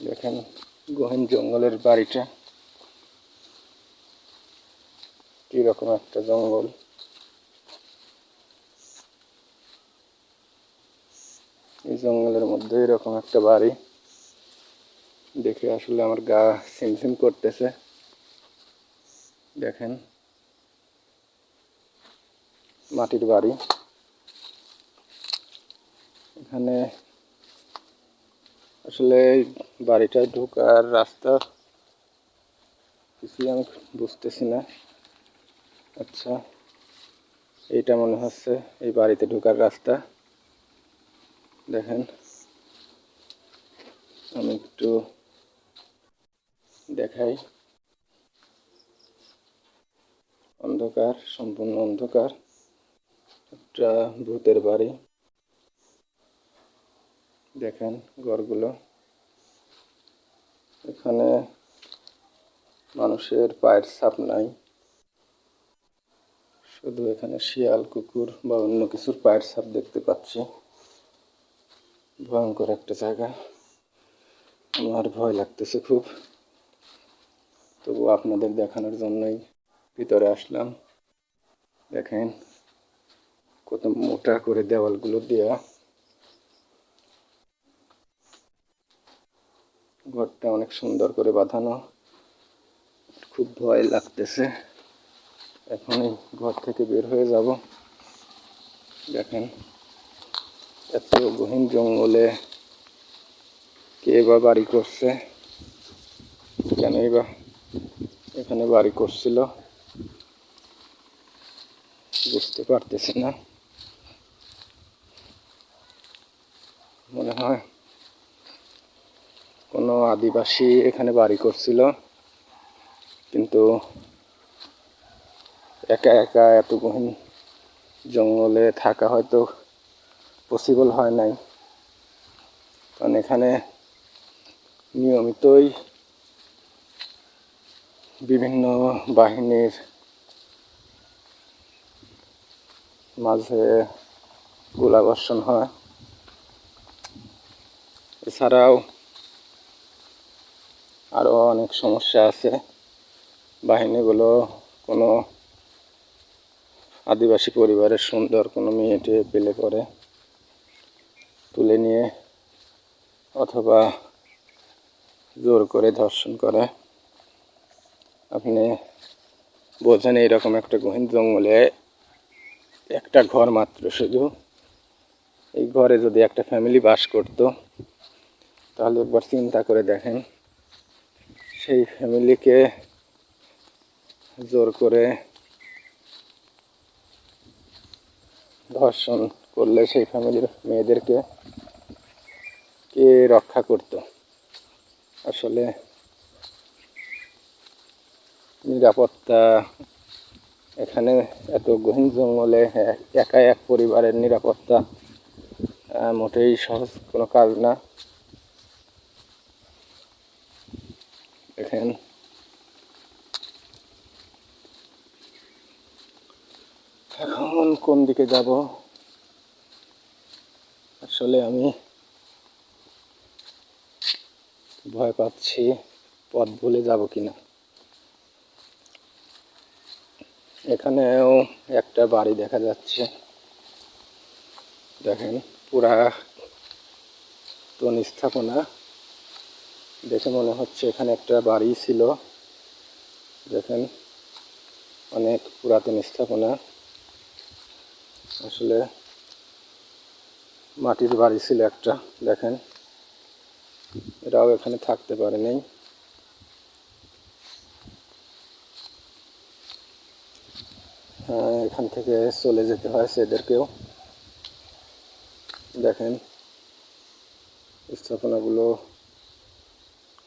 দেখেন গহীন জঙ্গলের বাড়িটা। কীরকম একটা জঙ্গল। এই জঙ্গলের মধ্যে এরকম একটা বাড়ি। দেখে আসলে আমার গা সিমসিম করতেছে। দেখেন। মাটির বাড়ি। এখানে আসলে বাড়িটায় ঢোকার রাস্তা কিছুই আমি বুঝতেছি না। আচ্ছা এইটা মনে হচ্ছে এই বাড়িতে ঢোকার রাস্তা। দেখেন, আমি একটু দেখাই। অন্ধকার, সম্পূর্ণ অন্ধকার। একটা ভূতের বাড়ি। দেখেন ঘরগুলো। এখানে মানুষের পায়ের ছাপ নাই। শুধু এখানে শিয়াল, কুকুর বা অন্য কিছুর পায়ের ছাপ দেখতে পাচ্ছি। ভয়ঙ্কর একটা জায়গা। আমার ভয় লাগতেছে খুব। তবু আপনাদের দেখানোর জন্যই ভিতরে আসলাম। দেখেন, কত মোটা করে দেওয়ালগুলো দেওয়া ঘরটা অনেক সুন্দর করে বাঁধানো। খুব ভয় লাগতেছে। এখনই ঘর থেকে বের হয়ে যাব। দেখেন, এত গহীন জঙ্গলে কে বা বাড়ি করছে, কেনই বা এখানে বাড়ি করছিল, বুঝতে পারতেছি না। মনে হয় কোনো আদিবাসী এখানে বাড়ি করছিল। কিন্তু একা একা এত গহীন জঙ্গলে থাকা হয়তো পসিবল হয় নাই। কারণ এখানে নিয়মিতই বিভিন্ন বাহিনীর মাঝে গোলাবর্ষণ হয়। এছাড়াও আরও অনেক সমস্যা আছে। বাহিনীগুলো কোনো আদিবাসী পরিবারের সুন্দর কোনো মেয়েটে পেলে পরে তুলে নিয়ে অথবা জোর করে ধর্ষণ করে। আপনি বোঝেন এইরকম একটা গহীন জঙ্গলে একটা ঘর মাত্র শুধু। এই ঘরে যদি একটা ফ্যামিলি বাস করতো, তাহলে একবার চিন্তা করে দেখেন। সেই ফ্যামিলিকে জোর করে ধর্ষণ করলে সেই ফ্যামিলির মেয়েদেরকে কে রক্ষা করত? আসলে নিরাপত্তা এখানে এত গহীন জঙ্গলে এক- একা পরিবারের নিরাপত্তা মোটেই সহজ কোনো কাজ না। দেখেন এখন কোন দিকে যাব? আসলে আমি ভয় পাচ্ছি, পথ ভুলে যাব কিনা। এখানেও একটা বাড়ি দেখা যাচ্ছে। দেখেন, পুরা স্থাপনা। দেখে মনে হচ্ছে এখানে একটা বাড়ি ছিল। দেখেন অনেক পুরাতন স্থাপনা। আসলে মাটির বাড়ি ছিল একটা দেখেন। এরাও এখানে থাকতে পারেনি হ্যাঁ, এখান থেকে চলে যেতে হয় সেদেরকেও। দেখেন স্থাপনাগুলো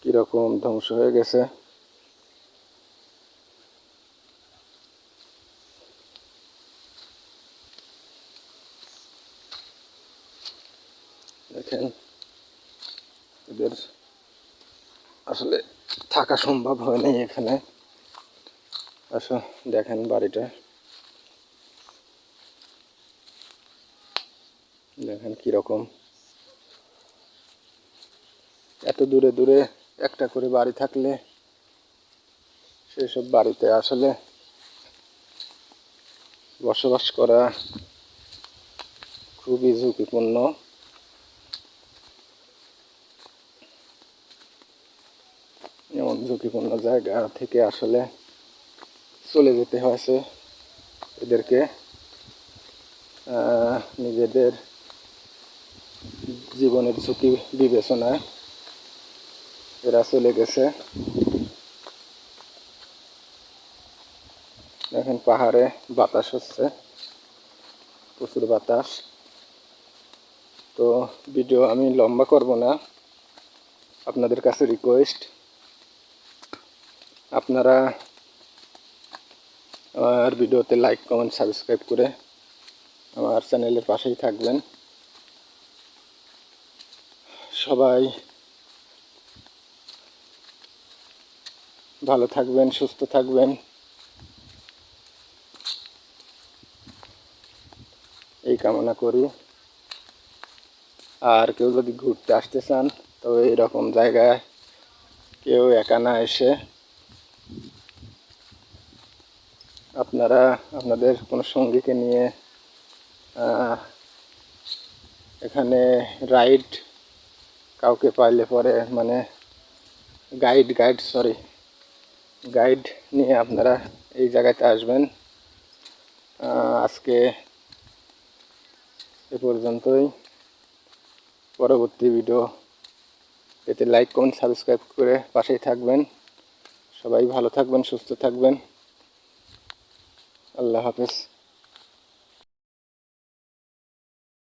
কীরকম ধ্বংস হয়ে গেছে। দেখেন, এদের আসলে থাকা সম্ভব হয়নি এখানে। আসো, দেখেন বাড়িটা। দেখেন কীরকম। এত দূরে দূরে একটা করে বাড়ি থাকলে সেসব বাড়িতে আসলে বসবাস করা খুবই ঝুঁকিপূর্ণ। এমন ঝুঁকিপূর্ণ জায়গা থেকে আসলে চলে যেতে হয়েছে এদেরকে নিজেদের জীবনের ঝুঁকি বিবেচনায়। এরা চলে গেছে। দেখেন পাহাড়ে বাতাস হচ্ছে, প্রচুর বাতাস। তো ভিডিও আমি লম্বা করব না, আপনাদের কাছে রিকোয়েস্ট আপনারা, আমার ভিডিওতে লাইক কমেন্ট সাবস্ক্রাইব করে আমার চ্যানেলের পাশেই থাকবেন। সবাই ভালো থাকবেন, সুস্থ থাকবেন। এই কামনা করি। আর কেউ যদি ঘুরতে আসতে চান তো এরকম জায়গায় কেউ একা না এসে আপনারা, আপনাদের কোনো সঙ্গীকে নিয়ে এখানে রাইড কাউকে পাইলে পরে মানে গাইড গাইড সরি গাইড নিয়ে আপনারা এই জায়গাতে আসবেন। আজকে এ পর্যন্তই। পরবর্তী ভিডিও এতে লাইক কমেন্ট সাবস্ক্রাইব করে পাশেই থাকবেন। সবাই ভালো থাকবেন, সুস্থ থাকবেন। আল্লাহ হাফেজ।